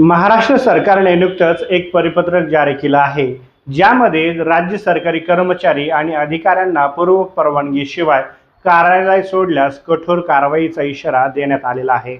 महाराष्ट्र सरकारने नुकतंच एक परिपत्रक जारी केलं आहे ज्यामध्ये राज्य सरकारी कर्मचारी आणि अधिकाऱ्यांना पूर्व परवानगीशिवाय कार्यालय सोडल्यास कठोर कारवाईचा इशारा देण्यात आलेला आहे.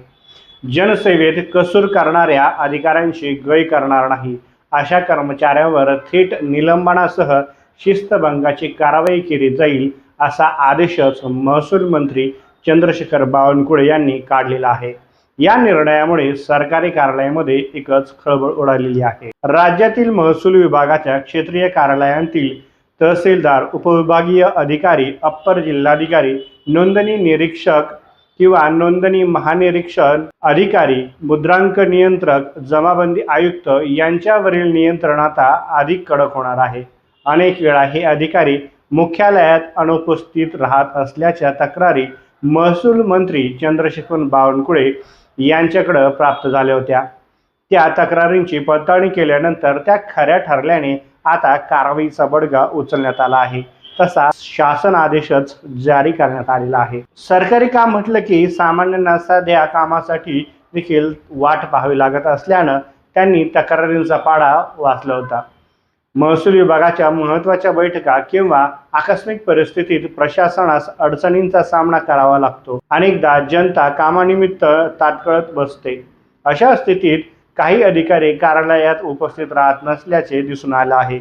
जनसेवेत कसूर करणाऱ्या अधिकाऱ्यांशी गय करणार नाही. अशा कर्मचाऱ्यांवर थेट निलंबनासह शिस्तभंगाची कारवाई केली जाईल असा आदेशच महसूल मंत्री चंद्रशेखर बावनकुळे यांनी काढलेला आहे. या निर्णयामुळे सरकारी कार्यालयामध्ये एकच खळबळ उडालेली आहे. राज्यातील महसूल विभागाच्या क्षेत्रीय कार्यालयांतील तहसीलदार उपविभागीय अधिकारी अप्पर जिल्हाधिकारी नोंदणी निरीक्षक किंवा नोंदणी महानिरीक्षण अधिकारी मुद्रांक नियंत्रक जमाबंदी आयुक्त यांच्यावरील नियंत्रण आता अधिक कडक होणार आहे. अनेक वेळा हे अधिकारी मुख्यालयात अनुपस्थित राहत असल्याच्या तक्रारी महसूल मंत्री चंद्रशेखर बावनकुळे यांच्याकडं प्राप्त झाल्या होत्या. त्या तक्रारींची पडताळणी केल्यानंतर त्या खऱ्या ठरल्याने आता कारवाईचा बडगा उचलण्यात आला आहे. तसा शासन आदेशच जारी करण्यात आलेला आहे. सरकारी काम म्हटलं की सामान्यांना साध्या कामासाठी देखील वाट पाहावी लागत असल्यानं त्यांनी तक्रारींचा पाडा वाचला होता. महसूल विभागाच्या महत्त्वाच्या बैठका किंवा आकस्मिक परिस्थितीत प्रशासनास अडचणींचा सामना करावा लागतो. अनेकदा जनता कामानिमित्त ताटकळत बसते. अशा स्थितीत काही अधिकारी कार्यालयात उपस्थित राहत नसल्याचे दिसून आलं आहे.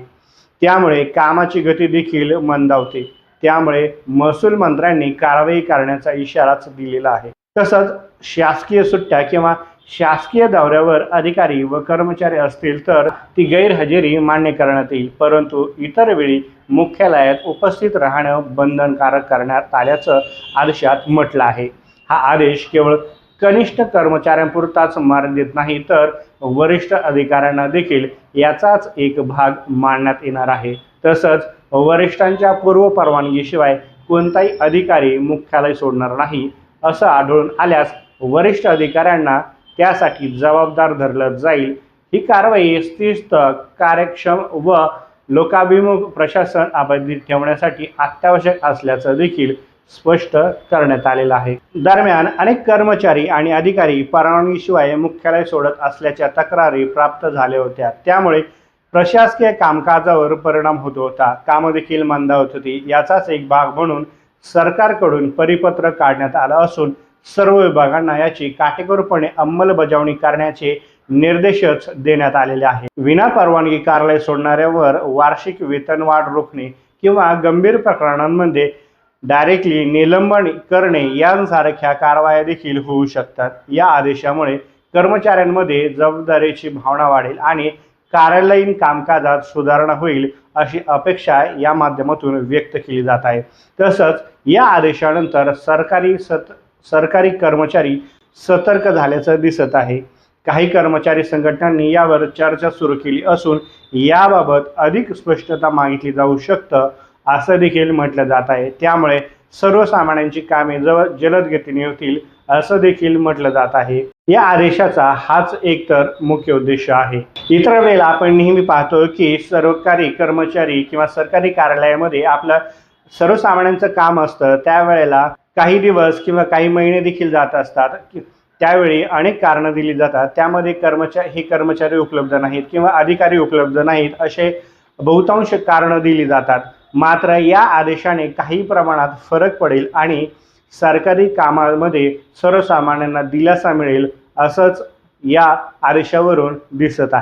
त्यामुळे कामाची गती देखील मंदावते. त्यामुळे महसूल मंत्र्यांनी कारवाई करण्याचा इशाराच दिलेला आहे. तसंच शासकीय सुट्ट्या किंवा शासकीय दौऱ्यावर अधिकारी व कर्मचारी असतील तर ती गैरहजेरी मान्य करण्यात येईल. परंतु इतर वेळी मुख्यालयात उपस्थित राहणं बंधनकारक करण्यात आल्याचं आदेशात म्हटलं आहे. हा आदेश केवळ कनिष्ठ कर्मचाऱ्यांपुरताच मर्यादित नाही तर वरिष्ठ अधिकाऱ्यांना देखील याचाच एक भाग मानण्यात येणार आहे. तसंच वरिष्ठांच्या पूर्व परवानगीशिवाय कोणताही अधिकारी मुख्यालय सोडणार नाही असं आढळून आल्यास वरिष्ठ अधिकाऱ्यांना त्यासाठी जबाबदार धरलं जाईल. ही कारवाई स्थिस्त कार्यक्षम व लोकाभिमुख प्रशासन अबाधित ठेवण्यासाठी अत्यावश्यक असल्याचं देखील स्पष्ट करण्यात आलेलं आहे. दरम्यान अनेक कर्मचारी आणि अधिकारी परवानगीशिवाय मुख्यालय सोडत असल्याच्या तक्रारी प्राप्त झाल्या होत्या. त्यामुळे प्रशासकीय कामकाजावर परिणाम होत होता. कामं देखील मंदावत होती. याचाच एक भाग म्हणून सरकारकडून परिपत्र काढण्यात आलं असून सर्व विभागांना याची काटेकोरपणे अंमलबजावणी करण्याचे निर्देशच देण्यात आलेले आहे. विना परवानगी कार्यालय सोडणाऱ्यावर वार्षिक वेतनवाढ रोखणे किंवा गंभीर प्रकरणांमध्ये डायरेक्टली निलंबन करणे यांसारख्या कारवाया देखील होऊ शकतात. या आदेशामुळे कर्मचाऱ्यांमध्ये जबाबदारीची भावना वाढेल आणि कार्यालयीन कामकाजात सुधारणा होईल अशी अपेक्षा या माध्यमातून व्यक्त केली जात आहे. तसंच या आदेशानंतर सरकारी सत सरकारी कर्मचारी सतर्क झाल्याचं दिसत आहे. काही कर्मचारी संघटनांनी यावर चर्चा सुरू केली असून याबाबत अधिक स्पष्टता मागितली जाऊ शकतं असं देखील म्हटलं जात आहे. त्यामुळे सर्वसामान्यांची कामे जवळ जलद गतीने होतील असं देखील म्हटलं जात आहे. या आदेशाचा हाच एक तर मुख्य उद्देश आहे. इतर वेळेला आपण नेहमी पाहतो की सरकारी कर्मचारी किंवा सरकारी कार्यालयामध्ये आपलं सर्वसामान्यांचं काम असतं. त्यावेळेला काही दिवस किंवा काही महिने देखील जात असतात की- त्यावेळी अनेक कारणं दिली जातात. त्यामध्ये कर्मचारी हे कर्मचारी उपलब्ध नाहीत किंवा अधिकारी उपलब्ध नाहीत असे बहुतांश कारणं दिली जातात. मात्र या आदेशाने काही प्रमाणात फरक पडेल आणि सरकारी कामामध्ये सर्वसामान्यांना दिलासा मिळेल असंच या आदेशावरून दिसत आहे.